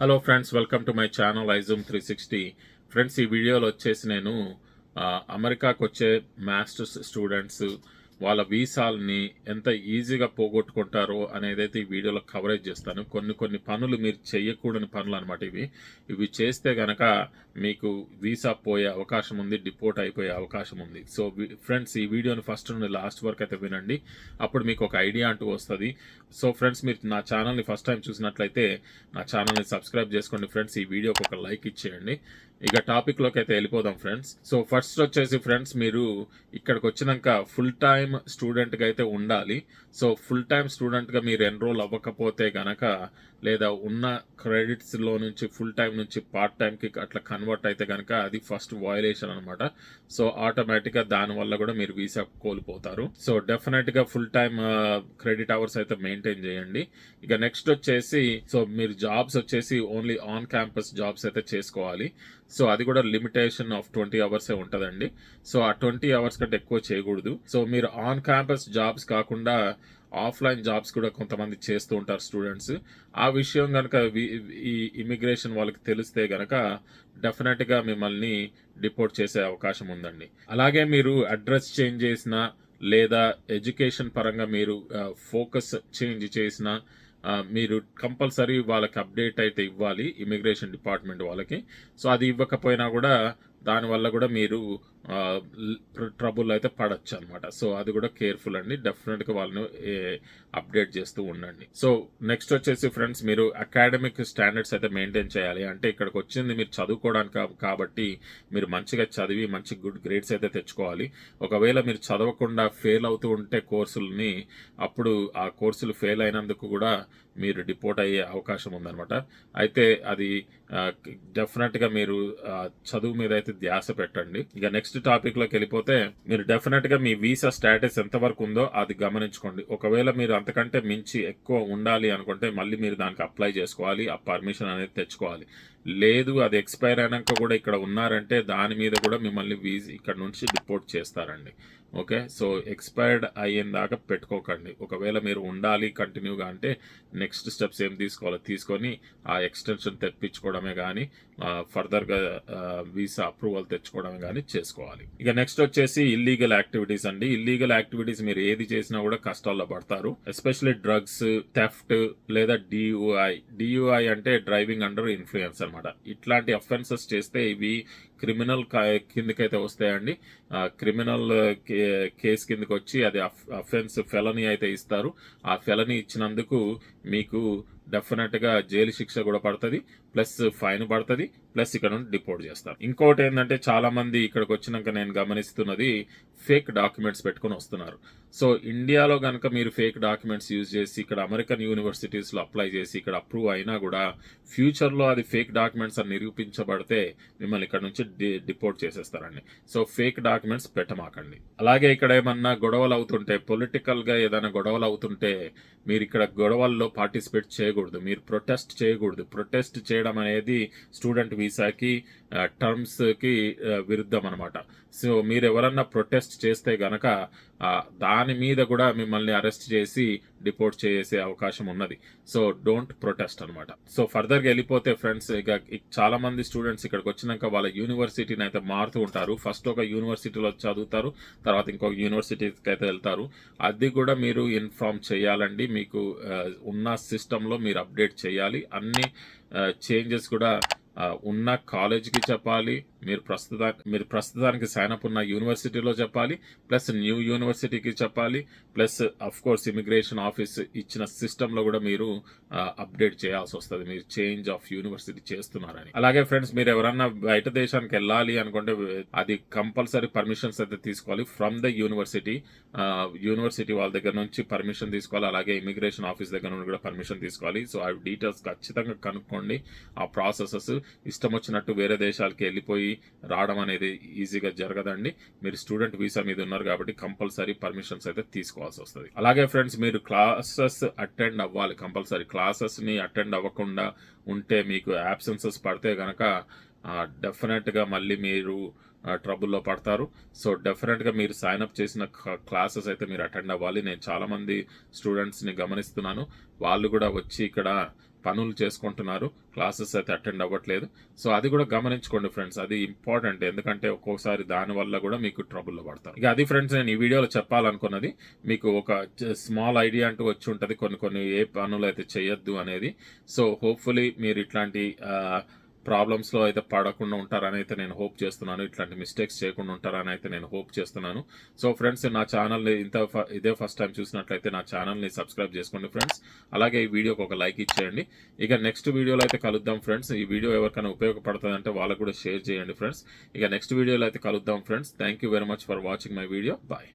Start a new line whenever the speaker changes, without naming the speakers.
Hello friends welcome to my channel i zoom three sixty friends ఈ వీడియోలో వచ్చేసి నేను అమెరికాకు వచ్చే మాస్టర్స్ స్టూడెంట్స్ వాళ్ళ వీసాల్ని ఎంత ఈజీగా పోగొట్టుకుంటారో అనేది అయితే ఈ వీడియోలో కవరేజ్ చేస్తాను. కొన్ని కొన్ని పనులు మీరు చేయకూడని పనులు అనమాట ఇవి. ఇవి చేస్తే గనక మీకు వీసా పోయే అవకాశం ఉంది డిపోర్ట్ అయిపోయే అవకాశం ఉంది. సో ఫ్రెండ్స్ ఈ వీడియోని ఫస్ట్ నుండి లాస్ట్ వరకు అయితే వినండి. అప్పుడు మీకు ఒక ఐడియా అంటూ వస్తుంది. సో ఫ్రెండ్స్ మీరు నా ఛానల్ని ఫస్ట్ టైం చూసినట్లయితే నా ఛానల్ని సబ్స్క్రైబ్ చేసుకోండి. ఫ్రెండ్స్ ఈ వీడియోకి ఒక లైక్ ఇచ్చేయండి. ఇక టాపిక్లోకి అయితే వెళ్ళిపోదాం ఫ్రెండ్స్ సో ఫస్ట్ వచ్చేసి ఫ్రెండ్స్ మీరు ఇక్కడికి వచ్చినాక ఫుల్ టైం స్టూడెంట్గా అయితే ఉండాలి. సో ఫుల్ టైం స్టూడెంట్గా మీరు ఎన్రోల్ అవ్వకపోతే గనక లేదా ఉన్న క్రెడిట్స్లో నుంచి ఫుల్ టైం నుంచి పార్ట్ టైం కి అట్లా కన్వర్ట్ అయితే గనక అది ఫస్ట్ వయలేషన్ అనమాట సో ఆటోమేటిక్గా దాని వల్ల కూడా మీరు వీసా కోల్పోతారు. సో డెఫినెట్గా ఫుల్ టైం క్రెడిట్ అవర్స్ అయితే మెయింటైన్ చేయండి. ఇక నెక్స్ట్ వచ్చేసి సో మీరు జాబ్స్ వచ్చేసి ఓన్లీ ఆన్ క్యాంపస్ జాబ్స్ అయితే చేసుకోవాలి. సో అది కూడా లిమిటేషన్ ఆఫ్ ట్వంటీ అవర్సే ఉంటుందండి. సో ఆ ట్వంటీ అవర్స్ కంటే ఎక్కువ చేయకూడదు. సో మీరు ఆన్ క్యాంపస్ జాబ్స్ కాకుండా ఆఫ్లైన్ జాబ్స్ కూడా కొంతమంది చేస్తూ ఉంటారు స్టూడెంట్స్ ఆ విషయం కనుక ఈ ఇమిగ్రేషన్ వాళ్ళకి తెలిస్తే గనక డెఫినెట్గా మిమ్మల్ని డిపోర్ట్ చేసే అవకాశం ఉందండి. అలాగే మీరు అడ్రస్ చేంజ్ చేసిన లేదా ఎడ్యుకేషన్ పరంగా మీరు uh, ఫోకస్ చేంజ్ చేసినా మీరు కంపల్సరీ వాళ్ళకి అప్డేట్ అయితే ఇవ్వాలి ఇమిగ్రేషన్ డిపార్ట్మెంట్ వాళ్ళకి. సో అది ఇవ్వకపోయినా కూడా దానివల్ల కూడా మీరు ట్రబుల్ అయితే పడచ్చు అనమాట సో అది కూడా కేర్ఫుల్ అండి. డెఫినెట్గా వాళ్ళని అప్డేట్ చేస్తూ ఉండండి. సో నెక్స్ట్ వచ్చేసి ఫ్రెండ్స్ మీరు అకాడమిక్ స్టాండర్డ్స్ అయితే మెయింటైన్ చేయాలి. అంటే ఇక్కడికి వచ్చింది మీరు చదువుకోవడానికి కాబట్టి మీరు మంచిగా చదివి మంచి గుడ్ గ్రేడ్స్ అయితే తెచ్చుకోవాలి. ఒకవేళ మీరు చదవకుండా ఫెయిల్ అవుతూ ఉంటే కోర్సులని అప్పుడు ఆ కోర్సులు ఫెయిల్ అయినందుకు కూడా మీరు డిపోర్ట్ అయ్యే అవకాశం ఉందన్నమాట అయితే అది డెఫినెట్గా మీరు చదువు మీద అయితే ధ్యాస పెట్టండి. ఇక నెక్స్ట్ టాపిక్లోకి వెళ్ళిపోతే మీరు డెఫినెట్గా మీ వీసా స్టేటస్ ఎంత వరకు ఉందో అది గమనించుకోండి. ఒకవేళ మీరు అంతకంటే మించి ఎక్కువ ఉండాలి అనుకుంటే మళ్ళీ మీరు దానికి అప్లై చేసుకోవాలి. ఆ పర్మిషన్ అనేది తెచ్చుకోవాలి. లేదు అది ఎక్స్పైర్ అయినాక కూడా ఇక్కడ ఉన్నారంటే దాని మీద కూడా మిమ్మల్ని వీజ్ ఇక్కడ నుంచి డిపోర్ట్ చేస్తారండి. ఓకే? సో ఎక్స్పైర్డ్ అయ్యేం దాకా పెట్టుకోకండి. ఒకవేళ మీరు ఉండాలి కంటిన్యూగా అంటే నెక్స్ట్ స్టెప్స్ ఏం తీసుకోవాలో తీసుకొని ఆ ఎక్స్టెన్షన్ తెప్పించుకోవడమే కానీ ఫర్దర్గా వీసా అప్రూవల్ తెచ్చుకోవడమే కానీ చేసుకోవాలి. ఇక నెక్స్ట్ వచ్చేసి ఇల్లీగల్ యాక్టివిటీస్ అండి. ఇల్లీగల్ యాక్టివిటీస్ మీరు ఏది చేసినా కూడా కష్టాల్లో పడతారు. ఎస్పెషల్లీ డ్రగ్స్ థెఫ్ట్ లేదా డియుఐ. డియుఐ అంటే డ్రైవింగ్ అండర్ ఇన్ఫ్లుయెన్స్ అనమాట ఇట్లాంటి అఫెన్సెస్ చేస్తే ఇవి క్రిమినల్ కిందకైతే వస్తాయండి. క్రిమినల్ కేసు కిందకి వచ్చి అది అఫెన్స్ ఫెలని అయితే ఇస్తారు. ఆ ఫెలని ఇచ్చినందుకు మీకు డెఫినెట్గా జైలు శిక్ష కూడా పడుతుంది ప్లస్ ఫైన్ పడుతుంది ప్లస్ ఇక్కడ నుండి డిపోర్ట్ చేస్తారు. ఇంకోటి ఏంటంటే చాలా మంది ఇక్కడికి వచ్చినాక నేను గమనిస్తున్నది ఫేక్ డాక్యుమెంట్స్ పెట్టుకొని వస్తున్నారు. సో ఇండియాలో కనుక మీరు ఫేక్ డాక్యుమెంట్స్ యూజ్ చేసి ఇక్కడ అమెరికన్ యూనివర్సిటీస్లో అప్లై చేసి ఇక్కడ అప్రూవ్ అయినా కూడా ఫ్యూచర్లో అది ఫేక్ డాక్యుమెంట్స్ అని నిరూపించబడితే మిమ్మల్ని ఇక్కడ నుంచి డి- డిపోర్ట్ చేసేస్తారండి. సో ఫేక్ డాక్యుమెంట్స్ పెట్టమాకండి. అలాగే ఇక్కడ ఏమన్నా గొడవలు అవుతుంటే పొలిటికల్గా ఏదైనా గొడవలు అవుతుంటే మీరు ఇక్కడ గొడవల్లో పార్టిసిపేట్ చేయకూడదు. మీరు ప్రొటెస్ట్ చేయకూడదు. ప్రొటెస్ట్ చేయడం అనేది స్టూడెంట్ వీసాకి టర్మ్స్కి విరుద్ధం అనమాట సో మీరు ఎవరన్నా ప్రొటెస్ట్ చేస్తే గనక దాని మీద కూడా మిమ్మల్ని అరెస్ట్ చేసి డిపోర్ట్ చేసే అవకాశం ఉన్నది. సో డోంట్ ప్రొటెస్ట్ అనమాట సో ఫర్దర్గా వెళ్ళిపోతే ఫ్రెండ్స్ ఇక ఇక చాలా మంది స్టూడెంట్స్ ఇక్కడికి వచ్చినాక వాళ్ళ యూనివర్సిటీని అయితే మారుతూ ఉంటారు. ఫస్ట్ ఒక యూనివర్సిటీలో చదువుతారు తర్వాత ఇంకొక యూనివర్సిటీకి అయితే వెళ్తారు. అది కూడా మీరు ఇన్ఫార్మ్ చేయాలండి. మీకు ఉన్న సిస్టంలో మీరు అప్డేట్ చేయాలి. అన్ని చేంజెస్ కూడా ఉన్న కాలేజీకి చెప్పాలి. మీరు ప్రస్తుత మీరు ప్రస్తుతానికి సైన్ అప్ ఉన్న యూనివర్సిటీలో చెప్పాలి ప్లస్ న్యూ యూనివర్సిటీకి చెప్పాలి plus of course immigration office ఇచ్చిన సిస్టంలో కూడా మీరు అప్డేట్ చేయాల్సి వస్తుంది. మీరు చేంజ్ ఆఫ్ యూనివర్సిటీ చేస్తున్నారని. అలాగే ఫ్రెండ్స్ మీరు ఎవరన్నా బయట దేశానికి వెళ్ళాలి అనుకుంటే అది కంపల్సరీ పర్మిషన్స్ అయితే తీసుకోవాలి. ఫ్రమ్ ద యూనివర్సిటీ యూనివర్సిటీ వాళ్ళ దగ్గర నుంచి పర్మిషన్ తీసుకోవాలి. అలాగే ఇమిగ్రేషన్ ఆఫీస్ దగ్గర నుండి కూడా పర్మిషన్ తీసుకోవాలి. సో ఆ డీటెయిల్స్ ఖచ్చితంగా కనుక్కోండి. ఆ ప్రాసెసెస్ ఇష్టం వచ్చినట్టు వేరే దేశాలకి వెళ్ళిపోయి రావడం అనేది ఈజీగా జరగదండి. మీరు స్టూడెంట్ వీసా మీద ఉన్నారు కాబట్టి కంపల్సరీ పర్మిషన్స్ అయితే తీసుకోవాల్సి వస్తుంది. అలాగే ఫ్రెండ్స్ మీరు క్లాసెస్ అటెండ్ అవ్వాలి. కంపల్సరీ క్లాసెస్ని అటెండ్ అవ్వకుండా ఉంటే మీకు యాబ్సెన్సెస్ పడితే కనుక డెఫినెట్గా మళ్ళీ మీరు ట్రబుల్లో పడతారు. సో డెఫినెట్గా మీరు సైన్ అప్ చేసిన క్లాసెస్ అయితే మీరు అటెండ్ అవ్వాలి. నేను చాలామంది స్టూడెంట్స్ని గమనిస్తున్నాను. వాళ్ళు కూడా వచ్చి ఇక్కడ పనులు చేసుకుంటున్నారు. క్లాసెస్ అయితే అటెండ్ అవ్వట్లేదు. సో అది కూడా గమనించుకోండి ఫ్రెండ్స్. అది ఇంపార్టెంట్. ఎందుకంటే ఒక్కోసారి దాని వల్ల కూడా మీకు ట్రబుల్లో పడతారు. ఇక అది ఫ్రెండ్స్ నేను ఈ వీడియోలో చెప్పాలనుకున్నది మీకు ఒక స్మాల్ ఐడియా అంటూ వచ్చి ఉంటుంది. కొన్ని కొన్ని ఏ పనులు అయితే చేయొద్దు అనేది. సో హోప్ఫుల్లీ మీరు ఇట్లాంటి ప్రాబ్లమ్స్లో అయితే పడకుండా ఉంటారని అయితే నేను హోప్ చేస్తున్నాను. ఇట్లాంటి మిస్టేక్స్ చేయకుండా ఉంటారని అయితే నేను హోప్ చేస్తున్నాను. సో ఫ్రెండ్స్ నా ఛానల్ని ఇంత ఫ- ఇదే ఫస్ట్ టైం చూసినట్లయితే నా ఛానల్ని సబ్స్క్రైబ్ చేసుకోండి ఫ్రెండ్స్. అలాగే ఈ వీడియోకి ఒక లైక్ ఇచ్చేయండి. ఇక నెక్స్ట్ వీడియోలో అయితే కలుద్దాం ఫ్రెండ్స్. ఈ వీడియో ఎవరికైనా ఉపయోగపడుతుందంటే వాళ్ళకు కూడా షేర్ చేయండి ఫ్రెండ్స్. ఇక నెక్స్ట్ వీడియోలో అయితే కలుద్దాం friends. Thank you very much for watching my video bye